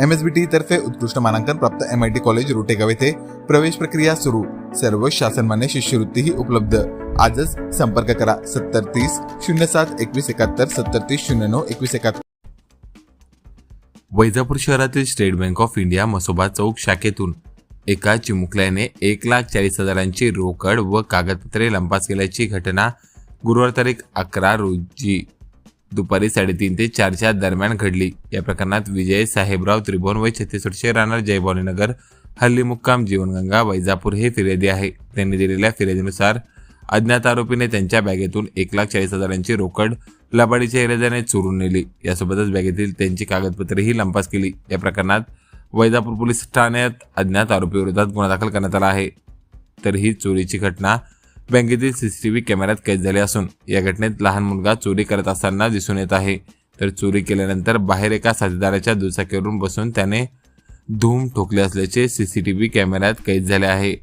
M S बी T तर्फे उत्कृष्ट मानांकन प्राप्त M I T college Rotegaon येथे प्रवेश प्रक्रिया सुरू. सर्व शासनमान्य शिष्यवृत्तीही उपलब्ध. आजच संपर्क करा. सत्तर तीस शून्य सात एकवीस एकाहत्तर सत्तर तीस शून्य नऊ एकवीस एकाहत्तर. वैजापूर शहरातील State Bank of India Masoba चौक शाखेतून एका चिमुकल्याने एक लाख चाळीस हजारांची रोकड व कागदपत्रे लंपास केल्याची घटना गुरुवार तारीख अकरा रोजी दुपारी साडेतीन ते चारच्या दरम्यान घडली. या प्रकरणात विजय साहेबराव त्रिभुवन व छत्तीस वर्षे राहणार जयभवानीनगर हल्ली मुक्काम जीवनगंगा वैजापूर हे फिर्यादी आहे. त्यांनी दिलेल्या फिर्यादीनुसार अज्ञात आरोपीने त्यांच्या बॅगेतून एक लाख चाळीस हजारांची रोकड लबाडीच्या इराद्याने चोरून नेली. यासोबतच बॅगेतील त्यांची कागदपत्रेही लंपास केली. या प्रकरणात वैजापूर पोलीस ठाण्यात अज्ञात आरोपीविरोधात गुन्हा दाखल करण्यात आला आहे. तर ही चोरीची घटना बँकेतील सीसीटीव्ही कॅमेऱ्यात कैद झाले असून या घटनेत लहान मुलगा चोरी करत असताना दिसून येत आहे. तर चोरी केल्यानंतर बाहेर एका साथीदाराच्या दुचाकीवरून बसून त्याने धूम ठोकले असल्याचे सीसीटीव्ही कॅमेऱ्यात कैद झाले आहे.